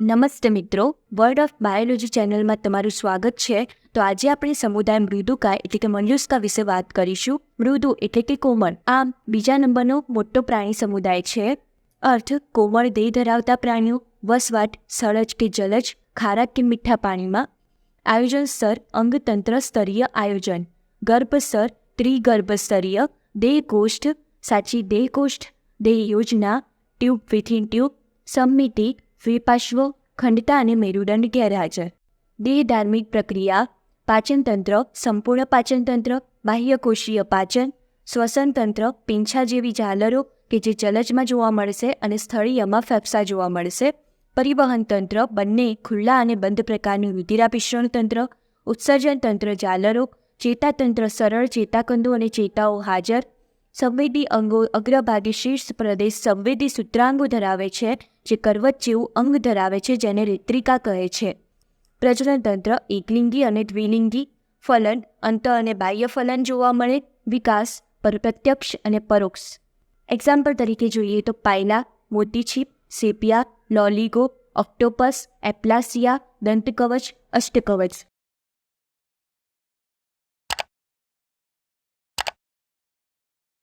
નમસ્તે મિત્રો world of biology ચેનલમાં તમારું સ્વાગત છે. તો આજે આપણે સમુદાય મૃદુકા એટલે કે મલ્યુસ્કા વિશે વાત કરીશું. મૃદુ એટલે કે કોમળ. આમ, બીજા નંબરનો મોટો પ્રાણી સમુદાય છે. અર્થ, કોમળ દેહ ધરાવતા પ્રાણીઓ, વસવાટ, સળજ કે જલજ, ખારા કે મીઠા પાણીમાં. આયોજન સ્તર, અંગતંત્ર સ્તરીય આયોજન. ગર્ભ સ્તર ત્રિગર્ભ સ્તરીય દેહ કોષ્ઠ સાચી દેહ કોષ્ઠ દેહ યોજના ટ્યુબ વિથિન ટ્યુબ. સમિતિ દ્વિપાર્શ્વ ખંડતા અને મેરુદંડ ગેરહાજર. દેહ ધાર્મિક પ્રક્રિયા, પાચનતંત્ર, સંપૂર્ણ પાચનતંત્ર બાહ્યકોષીય પાચન, શ્વસનતંત્ર, પીંછા જેવી ઝાલરો કે જે જલજમાં જોવા મળશે અને સ્થળીયમાં ફેફસા જોવા મળશે પરિવહન તંત્ર બંને ખુલ્લા અને બંધ પ્રકારનું રુધિરાભિષણ તંત્ર ઉત્સર્જન તંત્ર ઝાલરો, ચેતાતંત્ર સરળ ચેતાકંદો અને ચેતાઓ હાજર સંવેદી અંગો અગ્રભાગે શીર્ષ પ્રદેશ સંવેદી સૂત્રાંગો ધરાવે છે, જે કરવત જેવું અંગ ધરાવે છે જેને રેત્રિકા કહે છે. પ્રજનન તંત્ર એકલિંગી અને દ્વિલિંગી, ફલન, અંત અને બાહ્ય ફલન જોવા મળે, વિકાસ, પર પ્રત્યક્ષ અને પરોક્ષ. એક્ઝામ્પલ તરીકે જોઈએ તો પાયલા, મોતીછીપ, સેપિયા, લોલીગો, ઓક્ટોપસ, એપ્લાસિયા, દંતકવચ, અષ્ટકવચ.